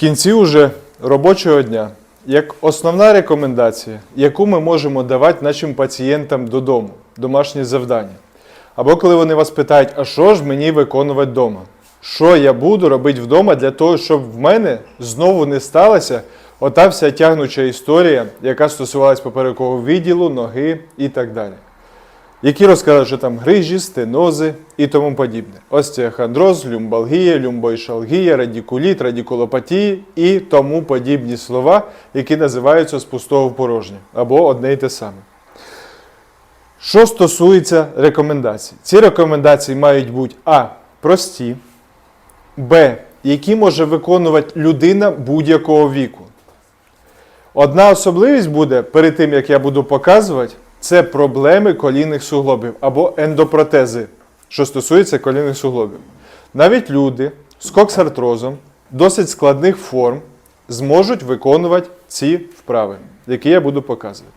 кінці уже робочого дня, як основна рекомендація, яку ми можемо давати нашим пацієнтам додому, домашні завдання. Або коли вони вас питають, а що ж мені виконувати вдома? Що я буду робити вдома для того, щоб в мене знову не сталася ота вся тягнуча історія, яка стосувалась поперекового відділу, ноги і так далі. Які розказують, що там грижі, стенози і тому подібне. Остеохондроз, люмбалгія, люмбойшалгія, радікуліт, радікулопатії і тому подібні слова, які називаються з пустого в порожнє або одне й те саме. Що стосується рекомендацій, ці рекомендації мають бути А. Прості, Б. Які може виконувати людина будь-якого віку. Одна особливість буде перед тим, як я буду показувати, це проблеми колінних суглобів або ендопротези, що стосується колінних суглобів. Навіть люди з коксартрозом досить складних форм зможуть виконувати ці вправи, які я буду показувати.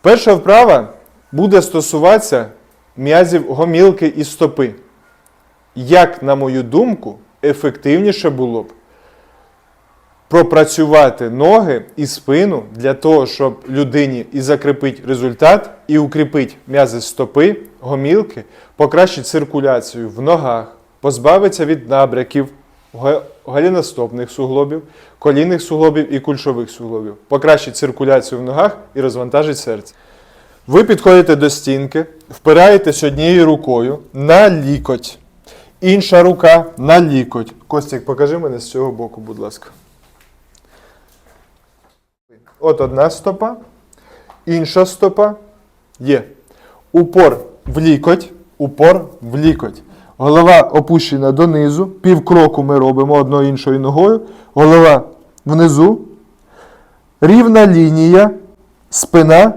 Перша вправа буде стосуватися м'язів гомілки і стопи. Як, на мою думку, ефективніше було б пропрацювати ноги і спину для того, щоб людині і закріпити результат, і укріпити м'язи стопи, гомілки, покращити циркуляцію в ногах, позбавитися від набряків га- галіностопних суглобів, колінних суглобів і кульшових суглобів, покращити циркуляцію в ногах і розвантажити серце. Ви підходите до стінки, впираєтесь однією рукою на лікоть. Інша рука на лікоть. Костік, покажи мене з цього боку, будь ласка. От одна стопа, інша стопа є. Упор в лікоть, упор в лікоть. Голова опущена донизу, півкроку ми робимо одною іншою ногою. Голова внизу. Рівна лінія, спина,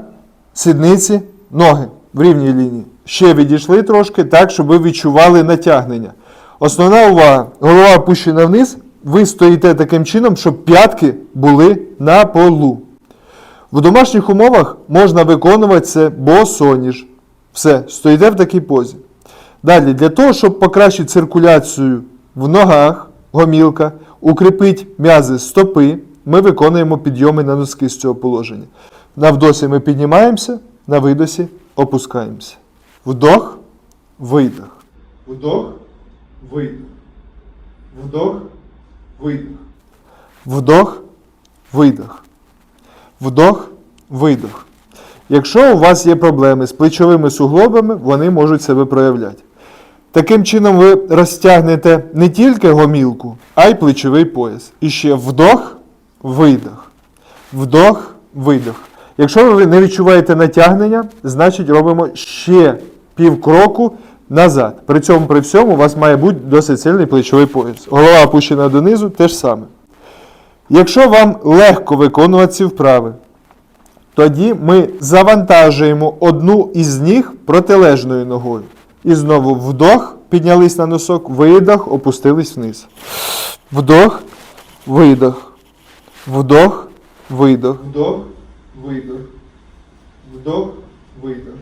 сідниці, ноги в рівній лінії. Ще відійшли трошки так, щоб ви відчували натягнення. Основна увага, голова опущена вниз, ви стоїте таким чином, щоб п'ятки були на полу. В домашніх умовах можна виконувати це босоніж. Все, стоїте в такій позі. Далі, для того, щоб покращити циркуляцію в ногах, гомілка, укріпити м'язи стопи, ми виконуємо підйоми на носки з цього положення. На вдосі ми піднімаємося, на видосі опускаємося. Вдох, видох. Вдох, видох. Вдох, видох. Вдох, видох. Вдох, видох. Якщо у вас є проблеми з плечовими суглобами, вони можуть себе проявляти. Таким чином ви розтягнете не тільки гомілку, а й плечовий пояс. І ще вдох, видох. Вдох, видох. Якщо ви не відчуваєте натягнення, значить робимо ще пів кроку назад. При цьому при всьому у вас має бути досить сильний плечовий пояс. Голова опущена донизу, те ж саме. Якщо вам легко виконувати ці вправи, тоді ми завантажуємо одну із ніг протилежною ногою. І знову вдох, піднялись на носок, видох, опустились вниз. Вдох, видох. Вдох, видох. Вдох, видох. Вдох, видох.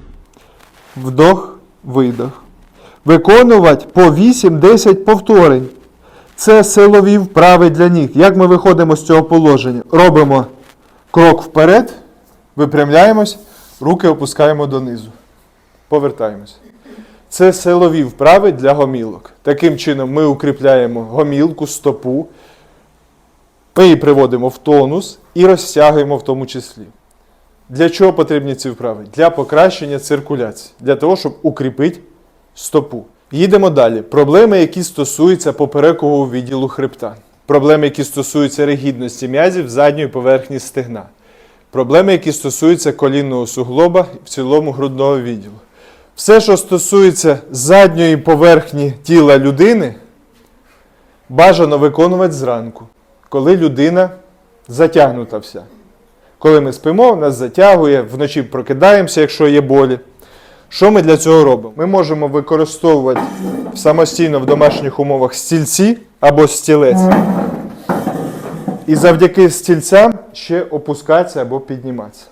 Вдох, видох. Виконувати по 8-10 повторень. Це силові вправи для ніг. Як ми виходимо з цього положення? Робимо крок вперед, випрямляємось, руки опускаємо донизу. Повертаємось. Це силові вправи для гомілок. Таким чином ми укріпляємо гомілку, стопу, ми її приводимо в тонус і розтягуємо в тому числі. Для чого потрібні ці вправи? Для покращення циркуляції, для того, щоб укріпити стопу. Їдемо далі. Проблеми, які стосуються поперекового відділу хребта. Проблеми, які стосуються ригідності м'язів задньої поверхні стегна. Проблеми, які стосуються колінного суглоба і в цілому грудного відділу. Все, що стосується задньої поверхні тіла людини, бажано виконувати зранку, коли людина затягнута вся. Коли ми спимо, нас затягує, вночі прокидаємося, якщо є болі. Що ми для цього робимо? Ми можемо використовувати самостійно в домашніх умовах стільці або стілець. І завдяки стільцям ще опускатися або підніматися.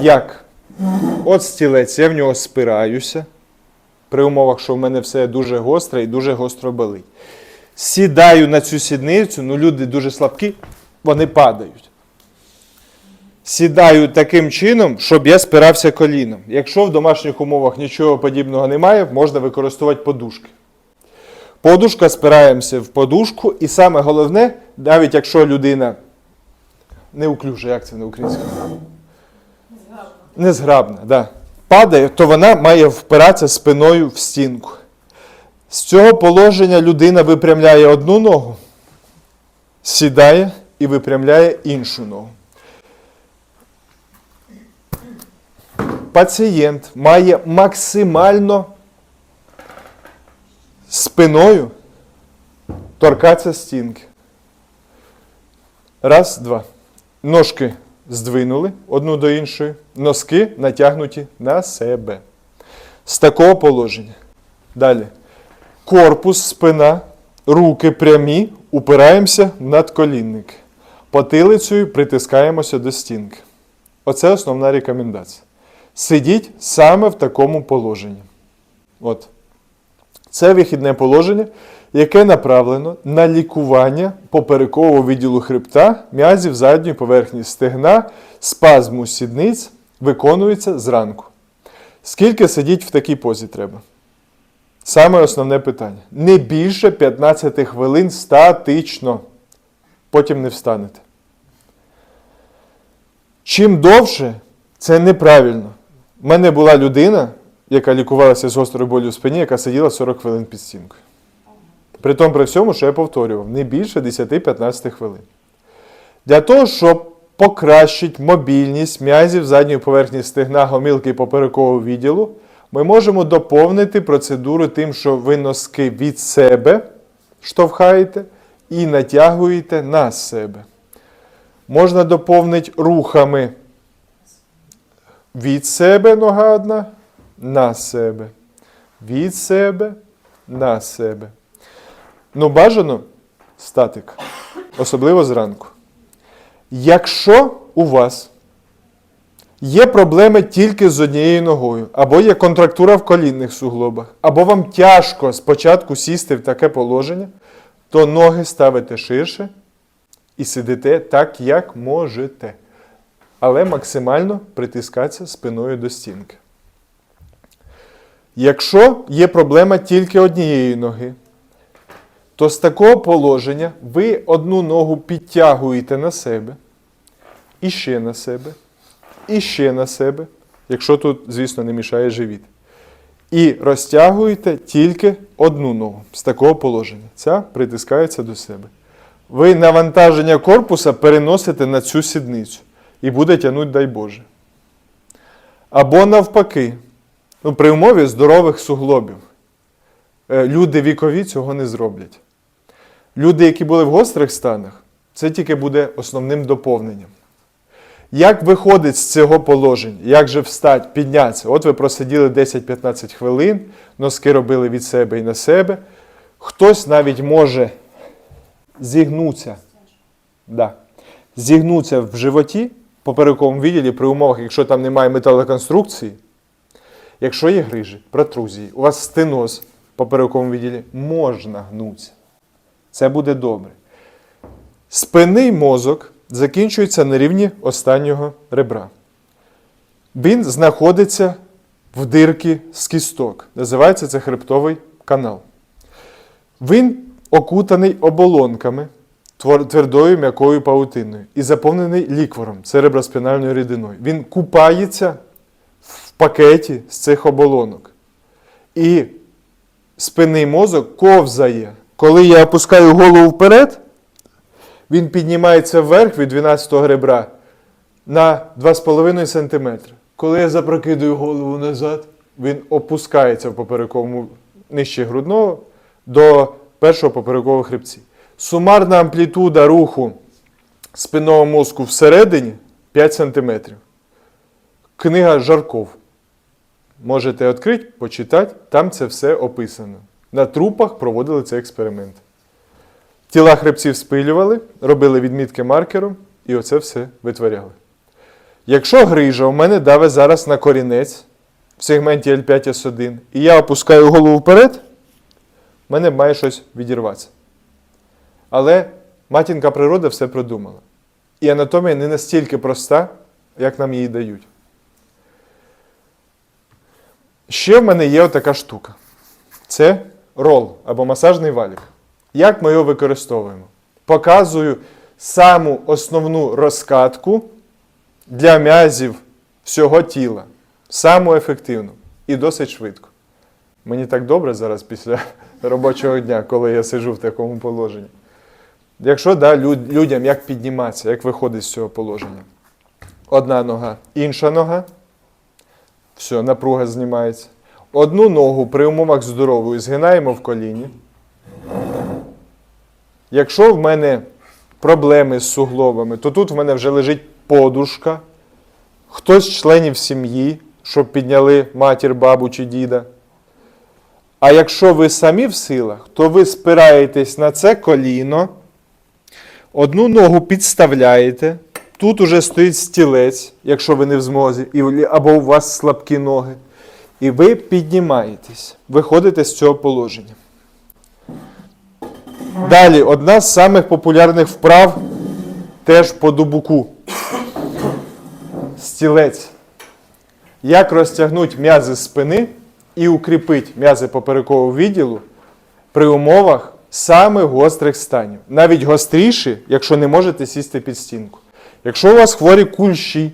Як? От стілець, я в нього спираюся. При умовах, що в мене все дуже гостре і дуже гостро болить. Сідаю на цю сідницю, ну люди дуже слабкі, вони падають. Сідаю таким чином, щоб я спирався коліном. Якщо в домашніх умовах нічого подібного немає, можна використовувати подушки. Подушка спираємося в подушку, і саме головне, навіть якщо людина неуклюжа, як це на українському? Незграбна, да. падає, то вона має впиратися спиною в стінку. З цього положення людина випрямляє одну ногу, сідає і випрямляє іншу ногу. Пацієнт має максимально спиною торкатися стінки. Раз, два. Ножки здвинули одну до іншої, носки натягнуті на себе. З такого положення. Далі. Корпус, спина, руки прямі, упираємося в надколінники. Потилицею притискаємося до стінки. Оце основна рекомендація. Сидіть саме в такому положенні. От. Це вихідне положення, яке направлено на лікування поперекового відділу хребта, м'язів задньої поверхні стегна, спазму сідниць виконується зранку. Скільки сидіть в такій позі треба? Саме основне питання. Не більше 15 хвилин статично. Потім не встанете. Чим довше, це неправильно. У мене була людина, яка лікувалася з гострою болю в спині, яка сиділа 40 хвилин під стінкою. При тому при всьому, що я повторював, не більше 10-15 хвилин. Для того, щоб покращити мобільність м'язів задньої поверхні стегна, гомілки і поперекового відділу, ми можемо доповнити процедуру тим, що ви носки від себе штовхаєте і натягуєте на себе. Можна доповнити рухами від себе нога одна на себе. Від себе на себе. Ну, бажано статик, особливо зранку. Якщо у вас є проблеми тільки з однією ногою, або є контрактура в колінних суглобах, або вам тяжко спочатку сісти в таке положення, то ноги ставите ширше і сидите так, як можете. Але максимально притискатися спиною до стінки. Якщо є проблема тільки однієї ноги, то з такого положення ви одну ногу підтягуєте на себе, і ще на себе, і ще на себе, якщо тут, звісно, не мішає живіт. І розтягуєте тільки одну ногу з такого положення. Ця притискається до себе. Ви навантаження корпуса переносите на цю сідницю і буде тягнути, дай Боже. Або навпаки, ну, при умові здорових суглобів. Е, Люди вікові цього не зроблять. Люди, які були в гострих станах, це тільки буде основним доповненням. Як виходить з цього положення? Як же встати, піднятися? От ви просиділи 10-15 хвилин, носки робили від себе і на себе. Хтось навіть може зігнутися. Да. Зігнутися в животі, поперековому відділі, при умовах, якщо там немає металоконструкції, якщо є грижі, протрузії, у вас стеноз в поперековому відділі, можна гнутися. Це буде добре. Спинний мозок закінчується на рівні останнього ребра. Він знаходиться в дирці з кісток. Називається це хребтовий канал. Він окутаний оболонками, твердою м'якою паутиною і заповнений ліквором, цереброспінальною рідиною. Він купається в пакеті з цих оболонок. І спинний мозок ковзає. Коли я опускаю голову вперед, він піднімається вверх від 12 ребра на 2,5 см. Коли я запрокидую голову назад, він опускається в поперековому нижче грудного до першого поперекового хребці. Сумарна амплітуда руху спинного мозку всередині 5 см. Книга Жарков. Можете відкрити, почитати, там це все описано. На трупах проводили цей експеримент. Тіла хребців спилювали, робили відмітки маркером і оце все витворяли. Якщо грижа у мене даве зараз на корінець в сегменті L5S1, і я опускаю голову вперед, в мене має щось відірватися. Але матінка природа все придумала. І анатомія не настільки проста, як нам її дають. Ще в мене є отака штука. Це рол або масажний валік. Як ми його використовуємо? Показую саму основну розкатку для м'язів всього тіла. Саму ефективну і досить швидко. Мені так добре зараз після робочого дня, коли я сиджу в такому положенні. Якщо да, люд- людям як підніматися, як виходить з цього положення. Одна нога, інша нога. Все, напруга знімається. Одну ногу при умовах здорової згинаємо в коліні. Якщо в мене проблеми з суглобами, то тут в мене вже лежить подушка. Хтось з членів сім'ї, щоб підняли матір, бабу чи діда. А якщо ви самі в силах, то ви спираєтесь на це коліно, одну ногу підставляєте. Тут уже стоїть стілець, якщо ви не в змозі, або у вас слабкі ноги. І ви піднімаєтесь, виходите з цього положення. Далі, одна з самих популярних вправ теж по дубуку. Стілець. Як розтягнути м'язи спини і укріпити м'язи поперекового відділу при умовах самих гострих станів. Навіть гостріші, якщо не можете сісти під стінку. Якщо у вас хворі кульші,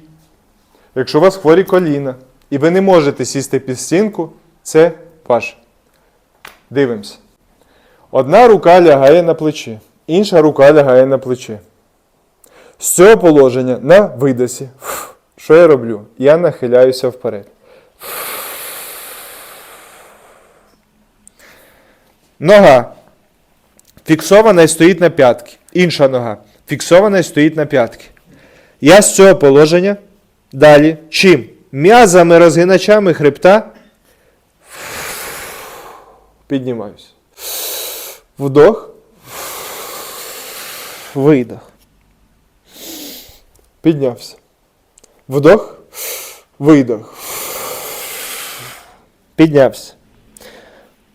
якщо у вас хворі коліна, і ви не можете сісти під стінку, це ваше. Дивимося. Одна рука лягає на плечі, інша рука лягає на плечі. З цього положення на видосі. Що я роблю? Я нахиляюся вперед. Нога фіксована і стоїть на п'ятки. Інша нога фіксована і стоїть на п'ятки. Я з цього положення далі чим? М'язами розгиначами хребта піднімаюся. Вдох. Видох. Піднявся. Вдох. Видох. Піднявся.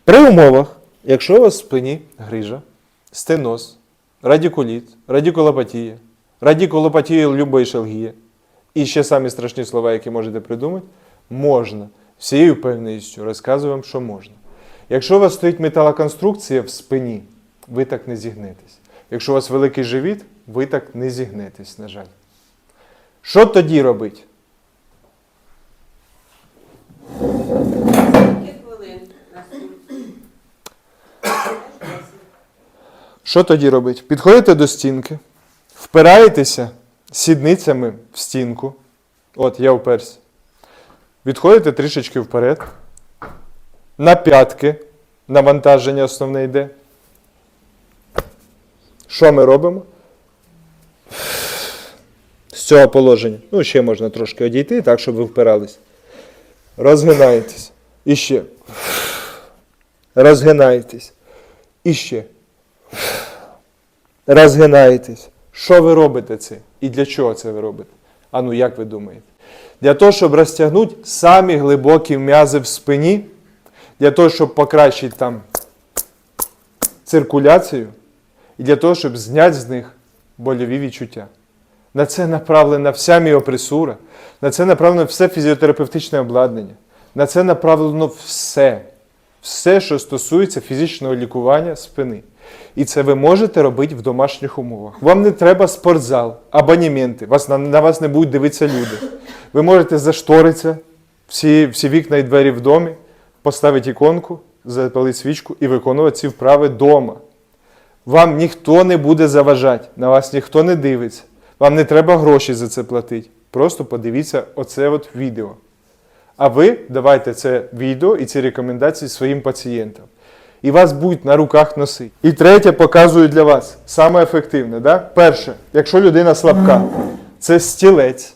При умовах, якщо у вас в спині грижа, стеноз, радикуліт, радикулопатія, радикулопатія любої шелгія, і ще самі страшні слова, які можете придумати, можна. Всією певністю розказую вам, що можна. Якщо у вас стоїть металоконструкція в спині, ви так не зігнетесь. Якщо у вас великий живіт, ви так не зігнетесь, на жаль. Що тоді робити? Скільки хвилин на суд? Що тоді робити? Підходите до стінки, впираєтеся сідницями в стінку. От, я вперся. Відходите трішечки вперед. На п'ятки навантаження основне йде. Що ми робимо? З цього положення. Ну, ще можна трошки одійти, так, щоб ви впирались. Розгинаєтесь. І ще. Розгинаєтесь. І ще розгинаєтесь. Що ви робите це? І для чого це ви робите? А ну як ви думаєте? Для того, щоб розтягнути самі глибокі м'язи в спині, для того, щоб покращити там циркуляцію, і для того, щоб зняти з них больові відчуття. На це направлена вся міопресура, на це направлено все фізіотерапевтичне обладнання, на це направлено все, все, що стосується фізичного лікування спини. І це ви можете робити в домашніх умовах. Вам не треба спортзал, абонементи, вас, на, на вас не будуть дивитися люди. Ви можете зашторитися всі, всі вікна і двері в домі, поставити іконку, запалити свічку і виконувати ці вправи вдома. Вам ніхто не буде заважати, на вас ніхто не дивиться. Вам не треба гроші за це платити. Просто подивіться оце от відео. А ви давайте це відео і ці рекомендації своїм пацієнтам. І вас будуть на руках носити. І третє показую для вас. Саме ефективне. Да? Перше, якщо людина слабка, це стілець.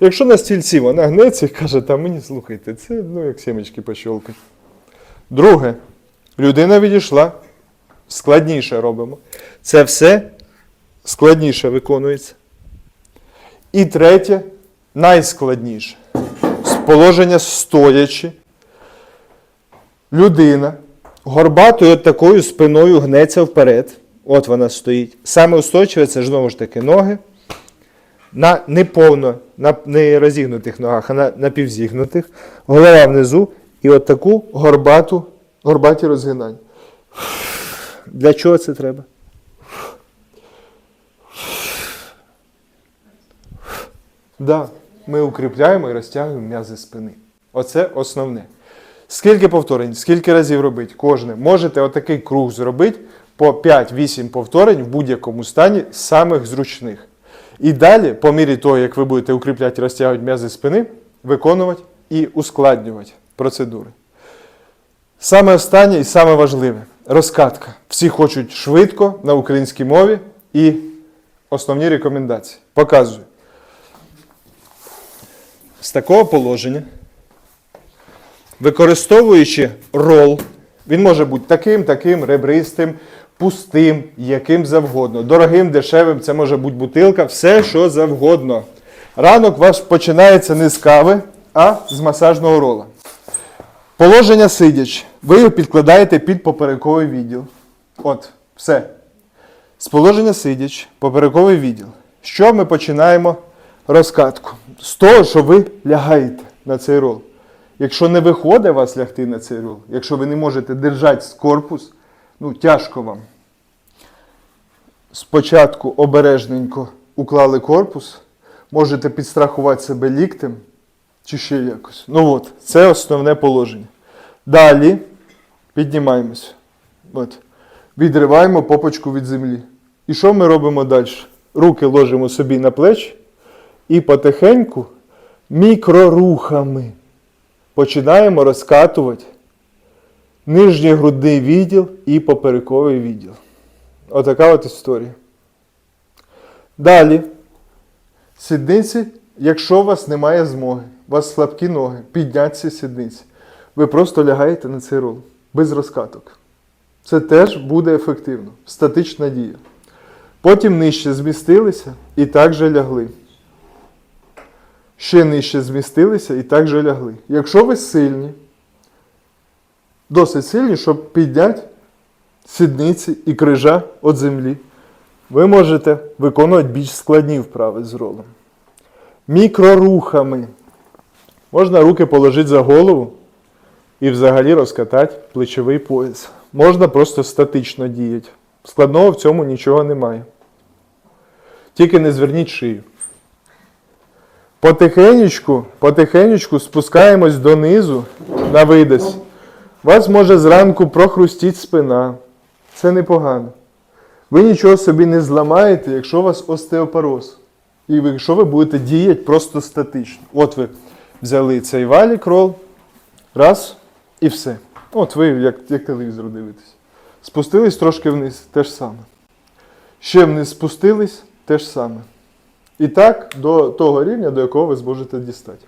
Якщо на стільці вона гнеться і каже, та мені слухайте, це ну, як сімечки пощолкать. Друге, людина відійшла, складніше робимо. Це все складніше виконується. І третє, найскладніше. Положення стоячи, людина горбатою такою спиною гнеться вперед. От вона стоїть. Саме устойчиве знову ж таки ноги. На неповно, на не розігнутих ногах, а на напівзігнутих. Голова внизу і от таку горбату, горбаті розгинання. Для чого це треба? Да, ми укріпляємо і розтягуємо м'язи спини. Оце основне. Скільки повторень, скільки разів робити? Кожне. Можете отакий круг зробити по 5-8 повторень в будь-якому стані самих зручних. І далі, по мірі того, як ви будете укріпляти і розтягувати м'язи спини, виконувати і ускладнювати процедури. Саме останнє і саме важливе розкатка. Всі хочуть швидко на українській мові і основні рекомендації. Показую. З такого положення, використовуючи рол, він може бути таким, таким, ребристим, пустим, яким завгодно. Дорогим, дешевим, це може бути бутилка, все, що завгодно. Ранок ваш починається не з кави, а з масажного рола. Положення сидячи. Ви його підкладаєте під поперековий відділ. От, все. З положення сидяч, поперековий відділ. Що ми починаємо розкатку? З того, що ви лягаєте на цей рол. Якщо не виходить вас лягти на цей рол, якщо ви не можете держати корпус, ну тяжко вам. Спочатку обережненько уклали корпус, можете підстрахувати себе ліктем чи ще якось. Ну от, це основне положення. Далі піднімаємося. От. Відриваємо попочку від землі. І що ми робимо далі? Руки ложимо собі на плечі і потихеньку мікрорухами починаємо розкатувати нижній грудний відділ і поперековий відділ. Отака от історія. Далі. Сідниці, якщо у вас немає змоги, у вас слабкі ноги, підняться сідниці. Ви просто лягаєте на цей рол без розкаток. Це теж буде ефективно. Статична дія. Потім нижче змістилися і так же лягли. Ще нижче змістилися і так же лягли. Якщо ви сильні, досить сильні, щоб підняти сідниці і крижа від землі, ви можете виконувати більш складні вправи з ролом. Мікрорухами. Можна руки положити за голову і взагалі розкатати плечовий пояс. Можна просто статично діяти. Складного в цьому нічого немає. Тільки не зверніть шию. Потихенечку, потихенечку спускаємось донизу на видос. Вас може зранку прохрустіть спина. Це непогано. Ви нічого собі не зламаєте, якщо у вас остеопороз. І якщо ви будете діяти просто статично. От ви взяли цей валік рол, раз і все. От ви як, як телевізор дивитесь. Спустились трошки вниз, те ж саме. Ще вниз спустились, те ж саме. І так до того рівня, до якого ви зможете дістати.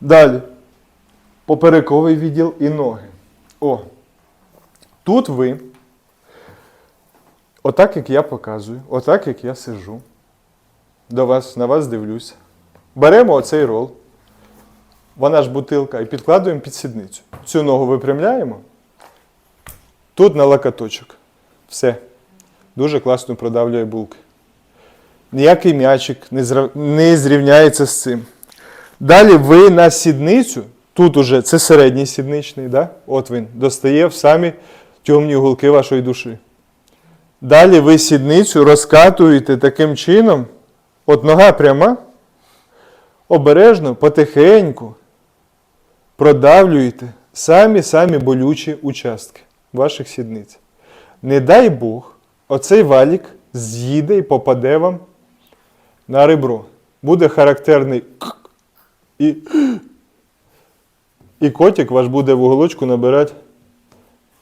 Далі. Поперековий відділ і ноги. О. Тут ви, отак як я показую, отак як я сижу, до вас, на вас дивлюся. Беремо оцей рол, вона ж бутилка, і підкладуємо під сідницю. Цю ногу випрямляємо. Тут на локоточок. Все. Дуже класно продавлює булки. Ніякий м'ячик не, зрівняється з цим. Далі ви на сідницю, тут уже це середній сідничний, да? от він, достає в самі темні уголки вашої душі. Далі ви сідницю розкатуєте таким чином, от нога пряма, обережно, потихеньку продавлюєте самі-самі болючі участки ваших сідниць. Не дай Бог, оцей валік з'їде і попаде вам на ребро. Буде характерний «к» і, і котик ваш буде в уголочку набирати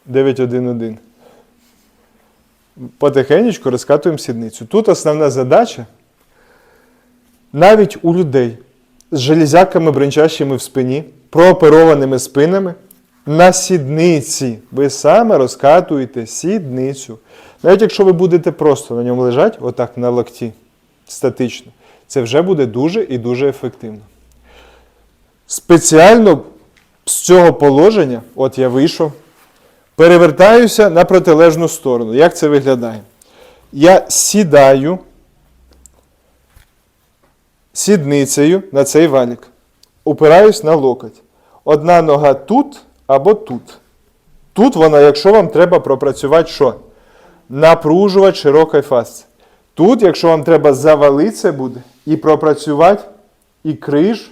911. Потихенечку розкатуємо сідницю. Тут основна задача навіть у людей з железяками бренчащими в спині, прооперованими спинами, на сідниці. Ви саме розкатуєте сідницю. Навіть якщо ви будете просто на ньому лежати, отак на локті, статично, це вже буде дуже і дуже ефективно. Спеціально з цього положення, от я вийшов, Перевертаюся на протилежну сторону. Як це виглядає? Я сідаю сідницею на цей валік. Упираюсь на локоть. Одна нога тут або тут. Тут вона, якщо вам треба пропрацювати що? Напружувати широкий фасці. Тут, якщо вам треба завалитися буде, і пропрацювати і криж,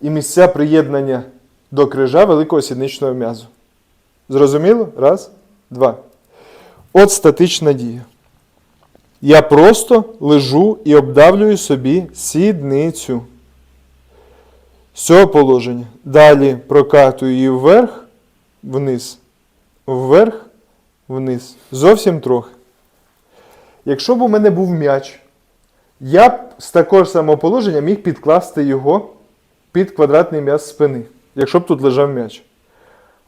і місця приєднання до крижа великого сідничного м'язу. Зрозуміло? Раз, два. От статична дія. Я просто лежу і обдавлюю собі сідницю. З цього положення. Далі прокатую її вверх, вниз, вверх, вниз. Зовсім трохи. Якщо б у мене був м'яч, я б з такого ж самого положення міг підкласти його під квадратний м'яз спини, якщо б тут лежав м'яч.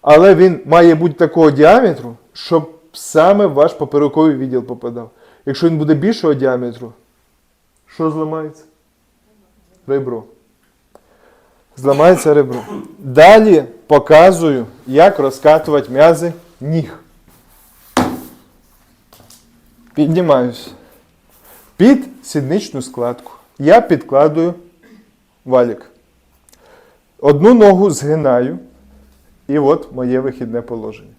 Але він має бути такого діаметру, щоб саме ваш поперековий відділ попадав. Якщо він буде більшого діаметру, що зламається? Ребро. Зламається ребро. Далі показую, як розкатувати м'язи ніг. Піднімаюсь. Під сідничну складку. Я підкладую валік. Одну ногу згинаю. І от моє вихідне положення.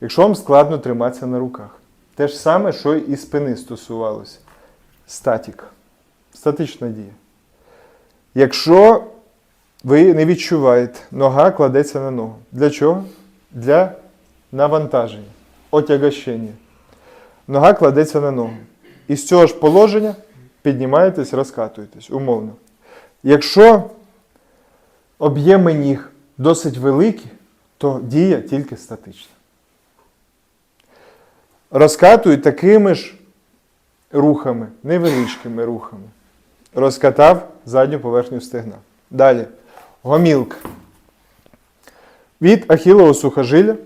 Якщо вам складно триматися на руках, те ж саме, що і спини стосувалося. Статік. Статична дія. Якщо ви не відчуваєте, нога кладеться на ногу. Для чого? Для навантаження, отягощення. Нога кладеться на ногу. І з цього ж положення піднімаєтесь, розкатуєтесь, умовно. Якщо об'єми ніг досить великі, то дія тільки статична. Розкатую такими ж рухами, невеличкими рухами. Розкатав задню поверхню стегна. Далі. Гомілка. Від ахілового сухожилля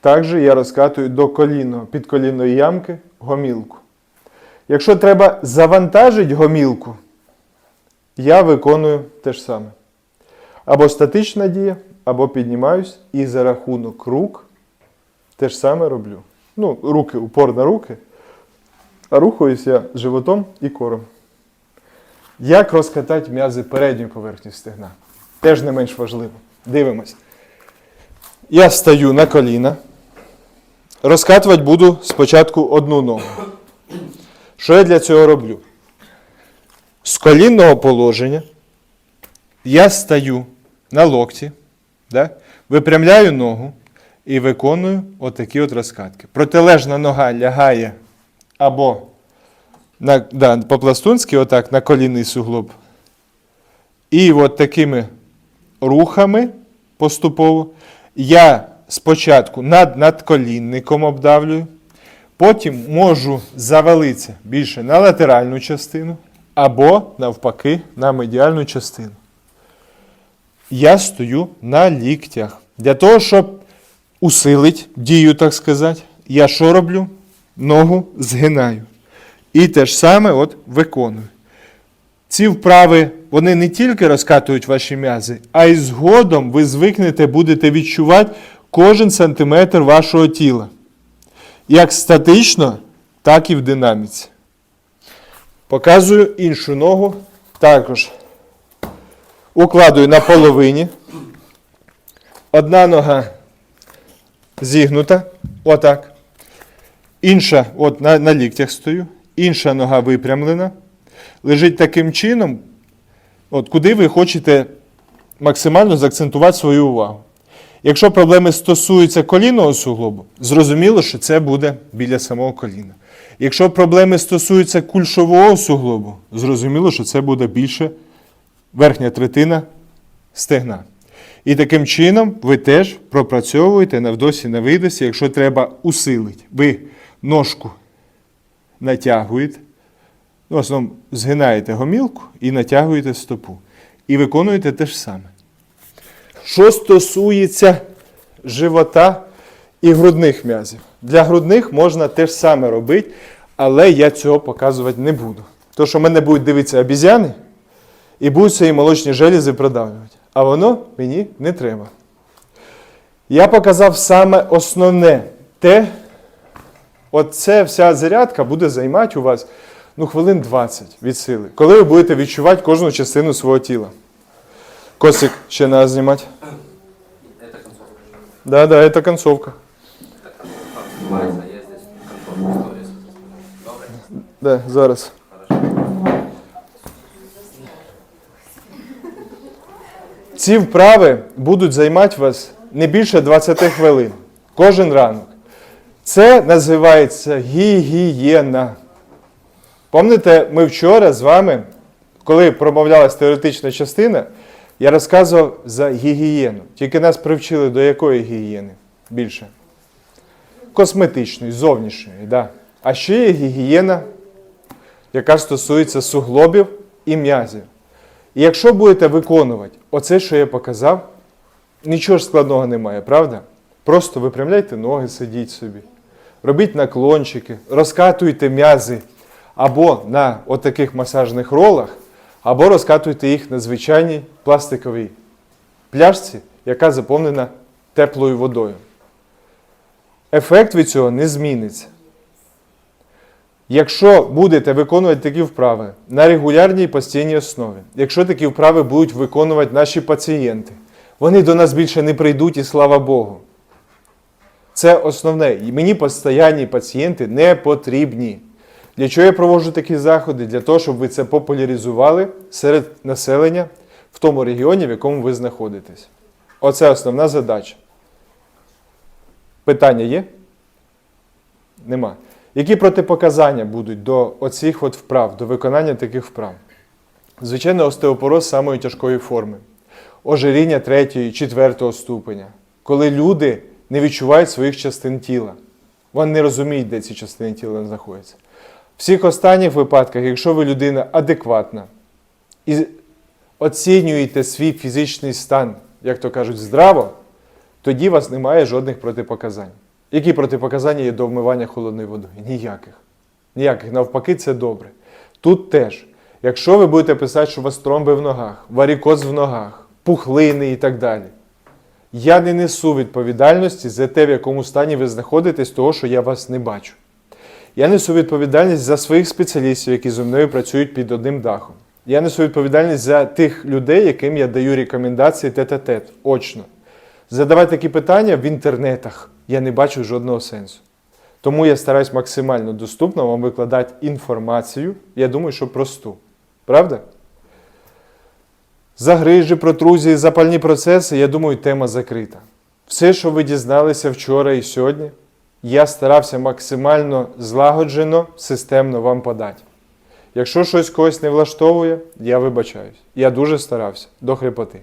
також я розкатую до колінного, підколінної ямки гомілку. Якщо треба завантажити гомілку, я виконую те ж саме. Або статична дія, або піднімаюсь і за рахунок рук те ж саме роблю. Ну, руки, упор на руки, а рухаюсь я животом і кором. Як розкатати м'язи передньої поверхні стегна? Теж не менш важливо. Дивимось. Я стаю на коліна. Розкатувати буду спочатку одну ногу. Що я для цього роблю? З колінного положення я стаю на локті, да? випрямляю ногу і виконую отакі от розкатки. Протилежна нога лягає або на, да, по-пластунськи, отак, на колінний суглоб. І от такими рухами поступово я спочатку над надколінником обдавлюю, потім можу завалитися більше на латеральну частину або, навпаки, на медіальну частину. Я стою на ліктях. Для того, щоб усилити дію, так сказати, я що роблю? Ногу згинаю. І те ж саме от виконую. Ці вправи вони не тільки розкатують ваші м'язи, а й згодом ви звикнете, будете відчувати кожен сантиметр вашого тіла. Як статично, так і в динаміці. Показую іншу ногу. Також укладую на половині. Одна нога зігнута. Отак. Інша, от на, на ліктях стою. Інша нога випрямлена. Лежить таким чином, от куди ви хочете максимально заакцентувати свою увагу. Якщо проблеми стосуються колінного суглобу, зрозуміло, що це буде біля самого коліна. Якщо проблеми стосуються кульшового суглобу, зрозуміло, що це буде більше верхня третина стегна. І таким чином ви теж пропрацьовуєте на вдосі на видосі, якщо треба усилити. Ви ножку натягуєте, в основному згинаєте гомілку і натягуєте стопу. І виконуєте те ж саме. Що стосується живота і грудних м'язів. Для грудних можна те ж саме робити, але я цього показувати не буду. Тому що мене будуть дивитися обізяни і будуть свої молочні желізи продавлювати. А воно мені не треба. Я показав саме основне, те, от вся зарядка буде займати у вас ну, хвилин 20 від сили. Коли ви будете відчувати кожну частину свого тіла. Косик ще треба знімати. Это концовка. Да, да, це концовка. Да, зараз. Ці вправи будуть займати вас не більше 20 хвилин кожен ранок. Це називається гігієна. Пам'ятаєте, ми вчора з вами, коли промовлялась теоретична частина, я розказував за гігієну. Тільки нас привчили до якої гігієни більше? Косметичної, зовнішньої. Да. А ще є гігієна, яка стосується суглобів і м'язів. І якщо будете виконувати оце, що я показав, нічого ж складного немає, правда? Просто випрямляйте ноги, сидіть собі, робіть наклончики, розкатуйте м'язи або на отаких масажних ролах, або розкатуйте їх на звичайній пластиковій пляшці, яка заповнена теплою водою. Ефект від цього не зміниться. Якщо будете виконувати такі вправи на регулярній постійній основі, якщо такі вправи будуть виконувати наші пацієнти, вони до нас більше не прийдуть і слава Богу. Це основне. І мені постійні пацієнти не потрібні. Для чого я проводжу такі заходи? Для того, щоб ви це популяризували серед населення в тому регіоні, в якому ви знаходитесь. Оце основна задача. Питання є? Нема. Які протипоказання будуть до оцих от вправ, до виконання таких вправ? Звичайно, остеопороз самої тяжкої форми, ожиріння третьої, четвертого ступеня, коли люди не відчувають своїх частин тіла. Вони не розуміють, де ці частини тіла знаходяться. Всіх останніх випадках, якщо ви людина адекватна і оцінюєте свій фізичний стан, як то кажуть, здраво, тоді у вас немає жодних протипоказань. Які протипоказання є до вмивання холодною водою? Ніяких. Ніяких. Навпаки, це добре. Тут теж, якщо ви будете писати, що у вас тромби в ногах, варікоз в ногах, пухлини і так далі, я не несу відповідальності за те, в якому стані ви знаходитесь, того, що я вас не бачу. Я несу відповідальність за своїх спеціалістів, які зі мною працюють під одним дахом. Я несу відповідальність за тих людей, яким я даю рекомендації тет-а-тет, очно. Задавати такі питання в інтернетах я не бачу жодного сенсу. Тому я стараюсь максимально доступно вам викладати інформацію, я думаю, що просту. Правда? Загрижі, протрузії, запальні процеси, я думаю, тема закрита. Все, що ви дізналися вчора і сьогодні, я старався максимально злагоджено, системно вам подати. Якщо щось когось не влаштовує, я вибачаюсь. Я дуже старався до хрипоти.